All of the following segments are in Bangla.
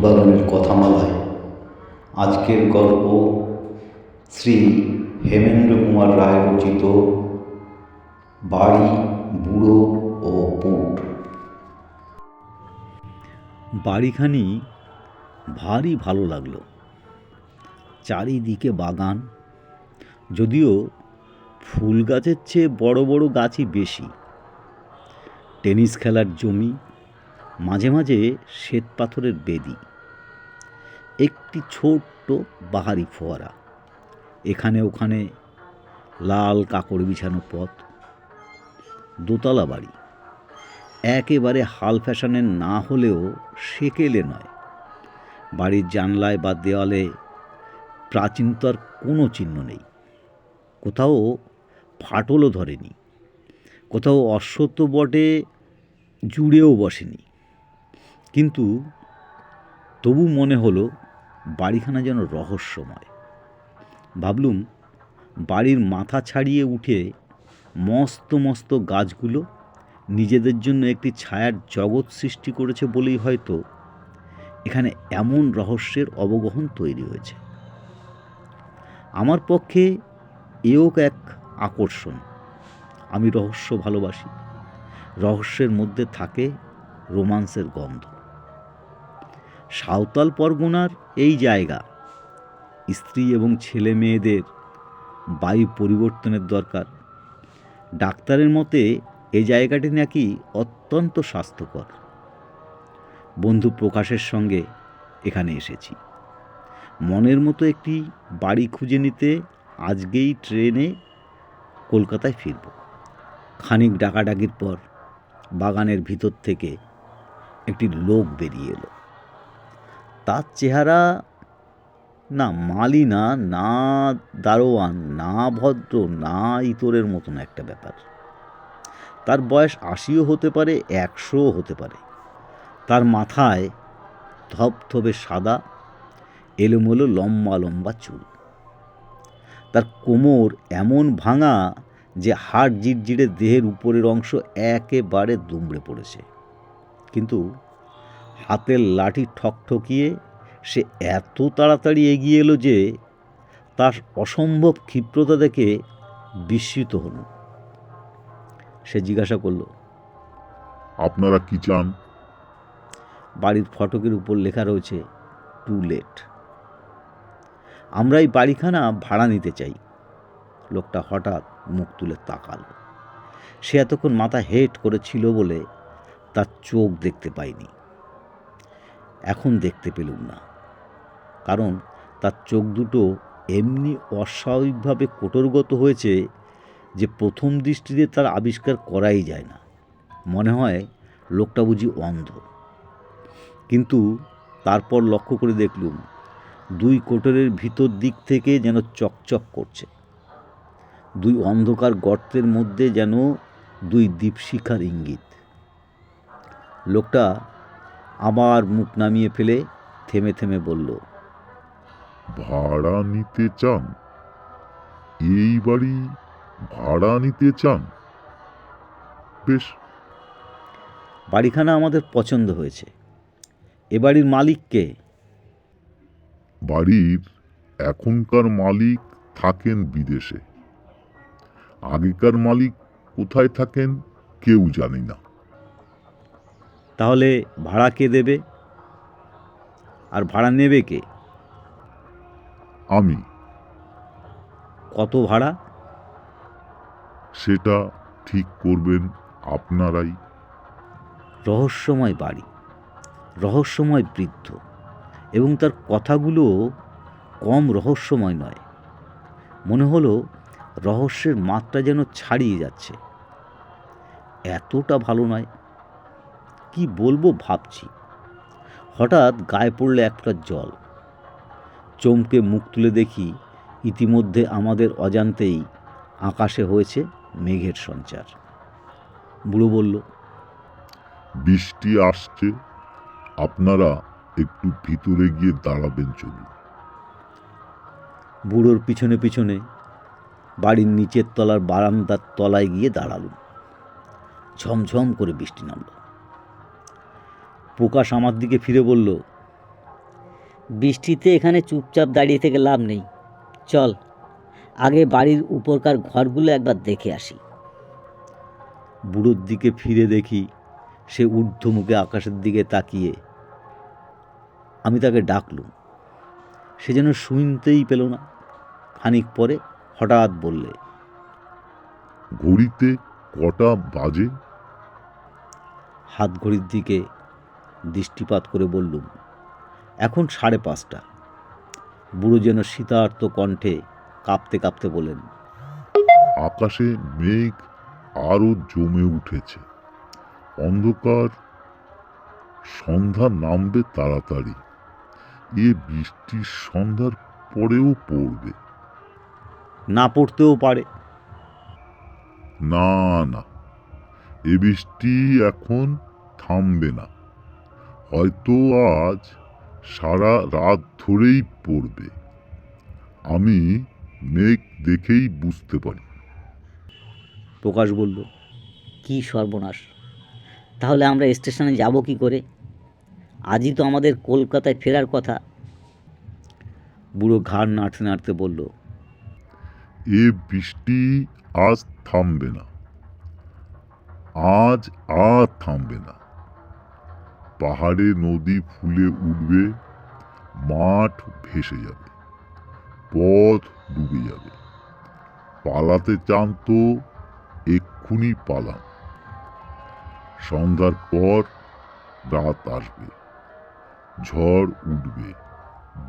ফুলবাগানের কথামালায়। আজকের গল্প শ্রী হেমেন্দ্র কুমার রায় রচিত বাড়ি, বুড়ো ও পুট। বাড়িখানি ভারী ভালো লাগল। চারিদিকে বাগান, যদিও ফুল গাছের চেয়ে বড় বড় গাছই বেশি। টেনিস খেলার জমি মাঝে মাঝে শ্বেত পাথরের বেদি। একটি ছোট্ট বাহারি ফোয়ারা। এখানে ওখানে লাল কাকড় বিছানো পথ। দোতলা বাড়ি। একেবারে হাল ফ্যাশনের না হলেও সেকেলে নয়। বাড়ির জানলায় বা দেওয়ালে প্রাচীনতার কোনো চিহ্ন নেই। কোথাও ফাটলও ধরেনি। কোথাও অশ্বত্থ বটে, জুড়েও বসেনি। কিন্তু তবু মনে হলো বাড়িখানা যেন রহস্যময়। ভাবলুম বাড়ির মাথা ছাড়িয়ে উঠে মস্ত মস্ত গাছগুলো নিজেদের জন্য একটি ছায়ার জগৎ সৃষ্টি করেছে বলেই হয়তো এখানে এমন রহস্যের অবগহন তৈরি হয়েছে। আমার পক্ষে এও এক আকর্ষণ। আমি রহস্য ভালোবাসি। রহস্যের মধ্যে থাকে রোমান্সের গন্ধ। সাঁওতাল পরগনার এই জায়গা। স্ত্রী এবং ছেলে মেয়েদের বায়ু পরিবর্তনের দরকার। ডাক্তারের মতে এই জায়গাটি নাকি অত্যন্ত স্বাস্থ্যকর। বন্ধু প্রকাশের সঙ্গে এখানে এসেছি। মনের মতো একটি বাড়ি খুঁজে নিতে আজকেই ট্রেনে কলকাতায় ফিরব। খানিক ডাকাডাকির পর বাগানের ভিতর থেকে একটি লোক বেরিয়ে এলো। তার চেহারা না মালিনা, না দারোয়ান, না ভদ্র, না ইতরের মতন একটা ব্যাপার। তার বয়স আশিও হতে পারে, একশোও হতে পারে। তার মাথায় ধপধপে সাদা, এলোমেলো লম্বা লম্বা চুল। তার কোমর এমন ভাঙা যে হাড় জিরজিরে দেহের উপরের অংশ একেবারে দুমড়ে পড়েছে। কিন্তু হাতের লাঠি ঠকঠকিয়ে সে এত তাড়াতাড়ি এগিয়ে এলো যে তার অসম্ভব ক্ষিপ্রতা দেখে বিস্মিত হলো। সে জিজ্ঞাসা করল আপনারা কি চান? বাড়ির ফটকের উপর লেখা রয়েছে টু লেট। আমরা এই বাড়িখানা ভাড়া নিতে চাই। লোকটা হঠাৎ মুখ তুলে তাকাল। সে এতক্ষণ মাথা হেট করেছিল বলে তার চোখ দেখতে পাইনি এখন দেখতে পেলুম না। কারণ তার চোখ দুটো এমনি অস্বাভাবিকভাবে কোটরগত হয়েছে যে প্রথম দৃষ্টিতে তার আবিষ্কার করাই যায় না। মনে হয় লোকটা বুঝি অন্ধ। কিন্তু তারপর লক্ষ্য করে দেখলুম, দুই কোটরের ভিতর দিক থেকে যেন চকচক করছে। দুই অন্ধকার গর্তের মধ্যে যেন দুই দীপশিখার ইঙ্গিত। লোকটা আবার মুখ নামিয়ে ফেলে থেমে থেমে বলল ভাড়া নিতে চান? এই বাড়ি ভাড়া নিতে চান? বেশ। বাড়িখানা আমাদের পছন্দ হয়েছে। এ বাড়ির মালিক কে? বাড়ির এখনকার মালিক থাকেন বিদেশে। আগেকার মালিক কোথায় থাকেন কেউ জানি না। তাহলে ভাড়া কে দেবে? আর ভাড়া নেবে কে? আমি। কত ভাড়া? সেটা ঠিক করবেন আপনারাই। রহস্যময় বাড়ি রহস্যময় বৃদ্ধ এবং তার কথাগুলো কম রহস্যময় নয়। মনে হলো রহস্যের মাত্রা যেন ছাড়িয়ে যাচ্ছে। এতটা ভালো নয়। কি বলব ভাবছি। হঠাৎ গায়ে পড়লে একটা জল। চমকে মুখ তুলে দেখি ইতিমধ্যে আমাদের অজান্তেই আকাশে হয়েছে মেঘের সঞ্চার। বুড়ো বলল বৃষ্টি আসছে আপনারা একটু ভিতরে গিয়ে দাঁড়াবেন চলুন। বুড়োর পিছনে পিছনে বাড়ির নিচের তলার বারান্দার তলায় গিয়ে দাঁড়ালুম। ঝমঝম করে বৃষ্টি নামল। প্রকাশ আমার দিকে ফিরে বলল বৃষ্টিতে এখানে চুপচাপ দাঁড়িয়ে থেকে লাভ নেই। চল আগে বাড়ির উপরকার ঘরগুলো একবার দেখে আসি। বুড়োর দিকে ফিরে দেখি সে ঊর্ধ্বমুখে আকাশের দিকে তাকিয়ে। আমি তাকে ডাকলুম। সে যেন শুনতেই পেল না। খানিক পরে হঠাৎ বললে ঘড়িতে কটা বাজে? হাত ঘড়ির দিকে দৃষ্টিপাত করে বললুম এখন সাড়ে পাঁচটা। বুড়ো যেন শীতার্ত কণ্ঠে কাঁপতে কাঁপতে বলেন আকাশে মেঘ আরও জমে উঠেছে। অন্ধকার সন্ধ্যা নামবে তাড়াতাড়ি। এ বৃষ্টির সন্ধ্যার পরেও পড়বে। না পড়তেও পারে। না না এ বৃষ্টি এখন থামবে না। হয়তো আজ সারা রাত ধরেই পড়বে। আমি মেঘ দেখেই বুঝতে পারি। প্রকাশ বলল কি সর্বনাশ! তাহলে আমরা স্টেশনে যাব কি করে? আজই তো আমাদের কলকাতায় ফেরার কথা। বুড়ো ঘাড় নাড়তে নাড়তে বলল এ বৃষ্টি আজ থামবে না। আজ আর থামবে না। পাহাড়ে নদী ফুলে উঠবে, মাঠ ভেসে যাবে, পথ ডুবে যাবে। পালাতে চান তো এক্ষুনি পালান। সন্ধ্যার পর রাত আসবে, ঝড় উঠবে,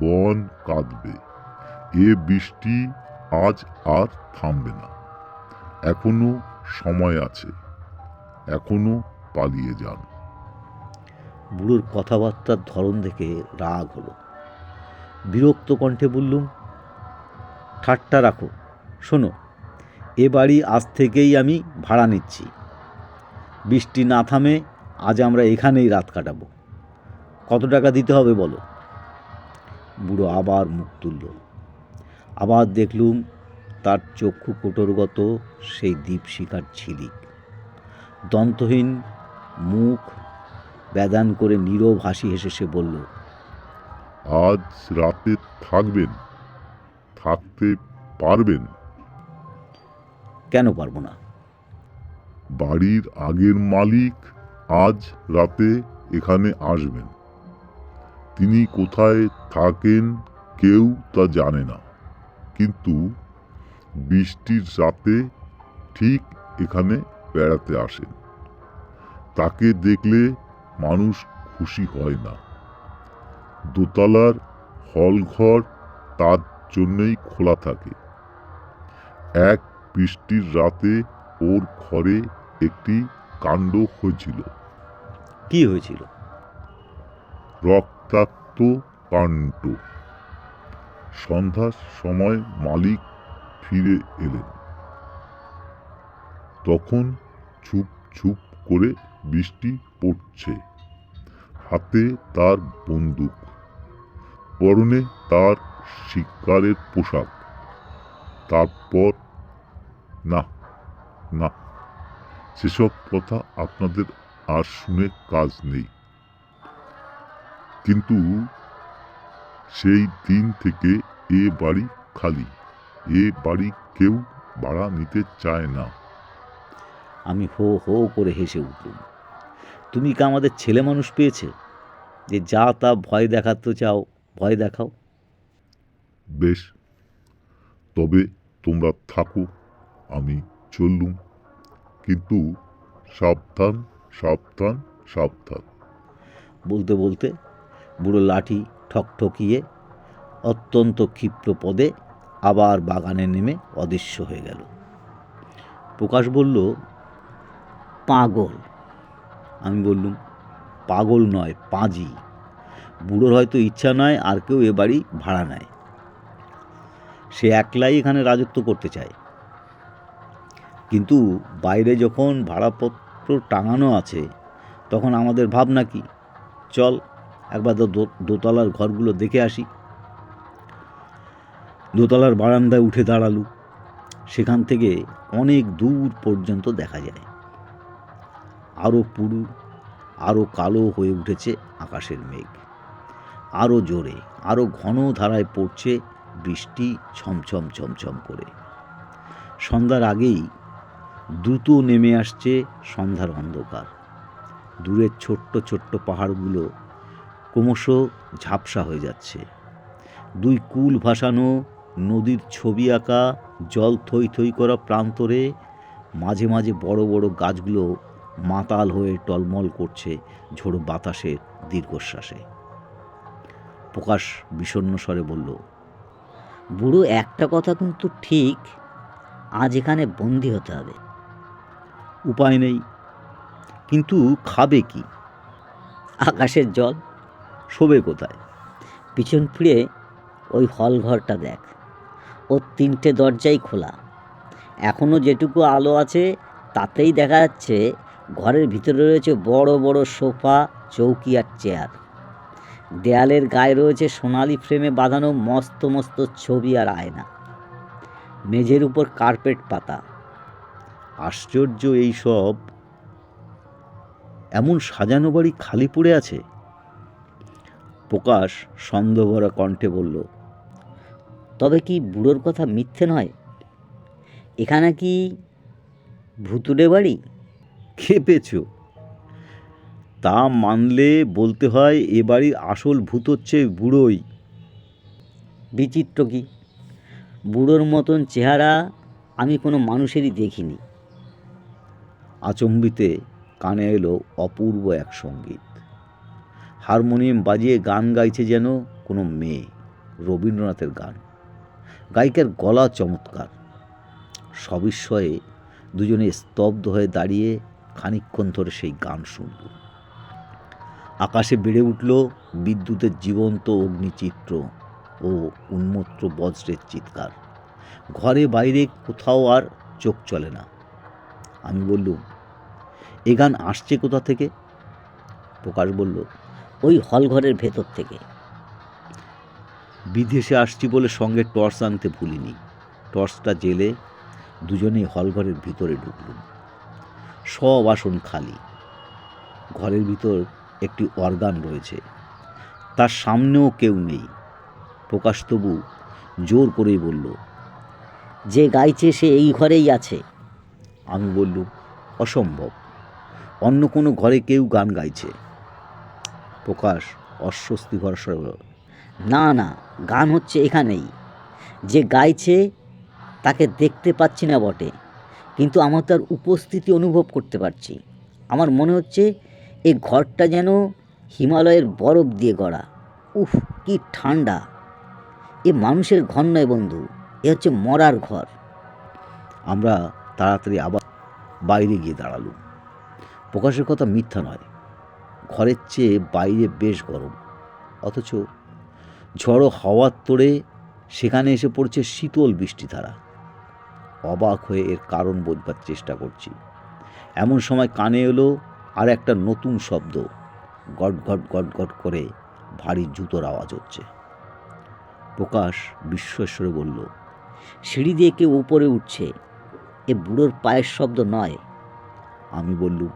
বন কাঁদবে, এ বৃষ্টি আজ আর থামবে না। এখনও সময় আছে, এখনও পালিয়ে যান। বুড়োর কথাবার্তার ধরন দেখে রাগ হলো। বিরক্ত কণ্ঠে বললুম, ঠাট্টা রাখো, শোনো, এ বাড়ি আজ থেকেই আমি ভাড়া নিচ্ছি। বৃষ্টি না থামে আজ আমরা এখানেই রাত কাটাবো। কত টাকা দিতে হবে বলো? বুড়ো আবার মুখ তুলল। আবার দেখলুম, তার চক্ষু কোটরগত সেই দীপশিখার ঝিলিক। দন্তহীন মুখ ব্যাদান করে নীরব হাসি হেসে সে বলল আজ রাতে থাকবেন থাকতে পারবেন। কেন পারব না? বাড়ির আগের মালিক আজ রাতে এখানে আসবেন। তিনি কোথায় থাকেন কেউ তা জানে না কিন্তু বৃষ্টির রাতে ঠিক এখানে বেড়াতে আসেন। তাকে দেখলে মানুষ খুশি হয় না। দোতলার হলঘর তার জন্যই খোলা থাকে। এক বৃষ্টির রাতে ওর ঘরে একটি কাণ্ড হয়েছিল। কি হয়েছিল? রক্তাক্ত কাণ্ড। সন্ধ্যার সময় মালিক ফিরে এলেন। তখন ছুপ ছুপ করে বৃষ্টি পড়ছে। হাতে তার বন্দুক। পরনে তার শিকারের পোশাক। তারপর, না না, সেসব কথা আপনাদের আর শুনে কাজ নেই। কিন্তু সেই দিন থেকে এ বাড়ি খালি। এ বাড়ি কেউ ভাড়া নিতে চায় না। আমি হো হো করে হেসে উঠলুম। তুমি কি আমাদের ছেলে মানুষ পেয়েছে? যে যা তা ভয় দেখাতে চাও ভয় দেখাও। বেশ। তবে তোমরা থাকো আমি চললুম। কিন্তু সাবধান সাবধান সাবধান। বলতে বলতে বুড়ো লাঠি ঠকঠকিয়ে অত্যন্ত ক্ষিপ্র পদে আবার বাগানে নেমে অদৃশ্য হয়ে গেল। প্রকাশ বলল পাগল আমি বললুম, পাগল নয়, পাঁজি। বুড়োর হয়তো ইচ্ছা নয়, আর কেউ এ বাড়ি ভাড়া নেয়। সে একলাই এখানে রাজত্ব করতে চায়। কিন্তু বাইরে যখন ভাড়াপত্র টাঙানো আছে, তখন আমাদের ভাবনা কি? চল, একবার তো দোতলার ঘরগুলো দেখে আসি। দোতলার বারান্দায় উঠে দাঁড়ালু। সেখান থেকে অনেক দূর পর্যন্ত দেখা যায়। আরও পুরু আরও কালো হয়ে উঠেছে আকাশের মেঘ। আরও জোরে আরও ঘন ধারায় পড়ছে বৃষ্টি ছমছম ছমছম করে। সন্ধ্যার আগেই দ্রুত নেমে আসছে সন্ধ্যার অন্ধকার। দূরের ছোট্ট ছোট্ট পাহাড়গুলো ক্রমশ ঝাপসা হয়ে যাচ্ছে। দুই কুল ভাসানো নদীর ছবি আঁকা জল থই থই করা প্রান্তরে মাঝে মাঝে বড় বড় গাছগুলো মাতাল হয়ে টলমল করছে ঝোড়ো বাতাসের দীর্ঘশ্বাসে। প্রকাশ বিষণ্ণ স্বরে বলল বুড়ো একটা কথা কিন্তু ঠিক আজ এখানে বন্দি হতে হবে। উপায় নেই কিন্তু খাবে কি? আকাশের জল? শোবে কোথায়? পিছন ফিরে ওই হল ঘরটা দেখ। ওর তিনটে দরজাই খোলা। এখনও যেটুকু আলো আছে তাতেই দেখা যাচ্ছে ঘরের ভিতরে রয়েছে বড় বড় সোফা চৌকি আর চেয়ার। দেয়ালের গায়ে রয়েছে সোনালি ফ্রেমে বাঁধানো মস্ত মস্ত ছবি আর আয়না। মেঝের উপর কার্পেট পাতা। আশ্চর্য এই সব। এমন সাজানো বাড়ি খালি পড়ে আছে? প্রকাশ সন্দেহভরা কণ্ঠে বলল তবে কি বুড়োর কথা মিথ্যে নয়? এখানে কি ভুতুড়ে বাড়ি? খেপেছ। তা মানলে বলতে হয় এ বাড়ির আসল ভূত হচ্ছে বুড়োই। বিচিত্র কি? বুড়োর মতন চেহারা আমি কোনো মানুষেরই দেখিনি। আচম্বিতে কানে এলো অপূর্ব এক সংগীত। হারমোনিয়াম বাজিয়ে গান গাইছে যেন কোনো মেয়ে রবীন্দ্রনাথের গান। গায়িকার গলা চমৎকার। সবিস্ময়ে দুজনে স্তব্ধ হয়ে দাঁড়িয়ে খানিকক্ষণ ধরে সেই গান শুনল। আকাশে বেড়ে উঠল বিদ্যুতের জীবন্ত অগ্নিচিত্র ও উন্মত্ত বজ্রের চিৎকার। ঘরে বাইরে কোথাও আর চোখ চলে না। আমি বললুম, এ গান আসছে কোথা থেকে? প্রকাশ বলল, ওই হল ঘরের ভেতর থেকে। বিদেশে আসছি বলে সঙ্গে টর্চ আনতে ভুলিনি। টর্চটা জেলে দুজনেই হলঘরের ভিতরে ঢুকলুম। সব আসন খালি। ঘরের ভিতর একটি অর্গান রয়েছে। তার সামনেও কেউ নেই। প্রকাশ তবু জোর করেই বলল যে গাইছে সে এই ঘরেই আছে। আমি বললুম অসম্ভব। অন্য কোনো ঘরে কেউ গান গাইছে। প্রকাশ অস্বস্তি ভরসা না না গান হচ্ছে এখানেই। যে গাইছে তাকে দেখতে পাচ্ছি না বটে। কিন্তু আমার তার উপস্থিতি অনুভব করতে পারছি। আমার মনে হচ্ছে এই ঘরটা যেন হিমালয়ের বরফ দিয়ে গড়া। উফ, কি ঠান্ডা। এ মানুষের ঘর নয় বন্ধু, এ হচ্ছে মরার ঘর। আমরা তাড়াতাড়ি আবার বাইরে গিয়ে দাঁড়ালুম। প্রকাশের কথা মিথ্যা নয়, ঘরের চেয়ে বাইরে বেশ গরম। অথচ ঝড়ো হাওয়ার তোড়ে সেখানে এসে পড়ছে শীতল বৃষ্টিধারা। অবাক হয়ে এর কারণ বোঝবার চেষ্টা করছি। এমন সময় কানে এলো আর একটা নতুন শব্দ। গট গট গট গট করে ভারী জুতোর আওয়াজ হচ্ছে। প্রকাশ বিশ্বস্বরে বলল, সিঁড়ি দিয়ে কেউ উপরে উঠছে। এ বুড়োর পায়ের শব্দ নয়। আমি বললুম,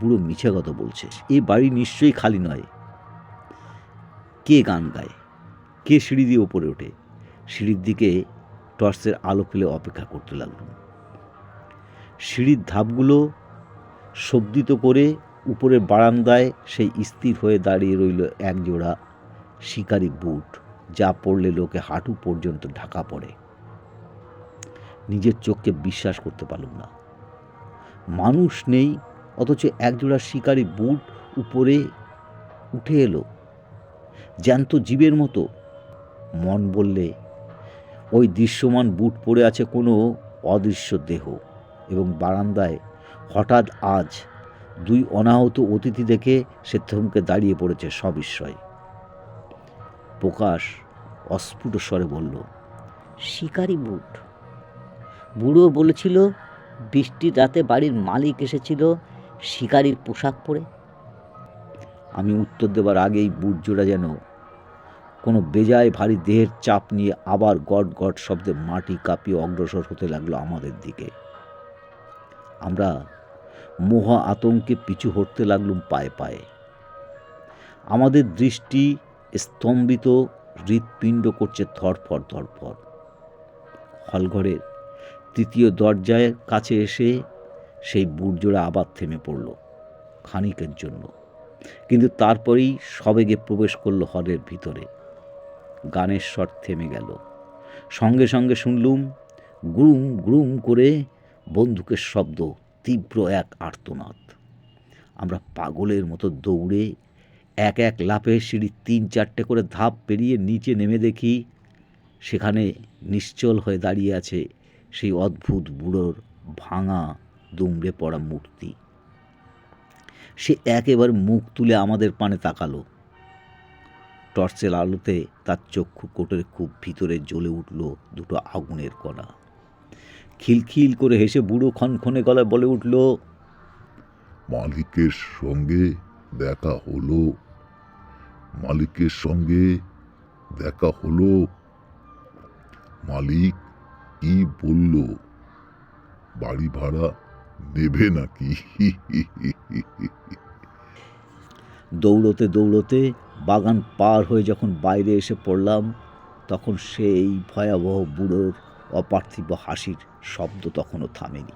বুড়ো মিছে কথা বলছে। এই বাড়ি নিশ্চয়ই খালি নয়। কে গান গায়? কে সিঁড়ি দিয়ে ওপরে ওঠে? সিঁড়ির দিকে টর্চের আলো ফেলে অপেক্ষা করতে লাগলুম সিঁড়ির ধাপগুলো শব্দিত করে উপরের বারান্দায় সেই স্থির হয়ে দাঁড়িয়ে রইল এক জোড়া শিকারি বুট, যা পড়লে লোকে হাঁটু পর্যন্ত ঢাকা পড়ে। নিজের চোখকে বিশ্বাস করতে পারলাম না। মানুষ নেই, অথচ একজোড়া শিকারি বুট উপরে উঠে এলো। জ্যান্ত জীবের মতো মন বললে ওই দৃশ্যমান বুট পড়ে আছে কোনো অদৃশ্য দেহ এবং বারান্দায় হঠাৎ আজ দুই অনাহত অতিথি দেখে সে থমকে দাঁড়িয়ে পড়েছে সবিস্ময়। প্রকাশ অস্ফুট স্বরে বলল শিকারি বুট। বুড়ো বলেছিল বৃষ্টির রাতে বাড়ির মালিক এসেছিল শিকারির পোশাক পরে। আমি উত্তর দেবার আগেই বুট জোড়া যেন কোনো বেজায় ভারী দেহের চাপ নিয়ে আবার গট গট শব্দে মাটি কাঁপিয়ে অগ্রসর হতে লাগল আমাদের দিকে। আমরা মোহা আতঙ্কে পিছু হটতে লাগলুম পায়ে পায়ে। আমাদের দৃষ্টি স্তম্ভিত, হৃৎপিণ্ড করছে ধরফর ধরফর হলঘরের তৃতীয় দরজায় কাছে এসে সেই বুটজোড়া আবার থেমে পড়ল খানিকের জন্য। কিন্তু তারপরেই সবেগে প্রবেশ করল হলের ভিতরে। গানের স্বর থেমে গেল। সঙ্গে সঙ্গে শুনলুম গ্রুম গ্রুম করে বন্দুকের শব্দ, তীব্র এক আর্তনাদ। আমরা পাগলের মতো দৌড়ে এক এক লাফে সিঁড়ি তিন চারটে করে ধাপ পেরিয়ে নিচে নেমে দেখি, সেখানে নিশ্চল হয়ে দাঁড়িয়ে আছে সেই অদ্ভুত বুড়োর ভাঙা দুমড়ে পড়া মূর্তি। সে একেবারে মুখ তুলে আমাদের পানে তাকালো। টর্চের আলোতে তার চক্ষু কোটের খুব ভিতরে জ্বলে উঠল দুটো আগুনের কণা। খিলখিল করে হেসে বুড়ো ক্ষণক্ষণে গলায় বলে উঠল মালিকের সঙ্গে দেখা হলো। মালিকের সঙ্গে দেখা হলো। মালিক কি বলল? বাড়ি ভাড়া নেবে নাকি? দৌড়তে দৌড়তে বাগান পার হয়ে যখন বাইরে এসে পড়লাম, তখন সেই ভয়াবহ বুড়োর অপার্থিব হাসির শব্দ তখনও থামেনি।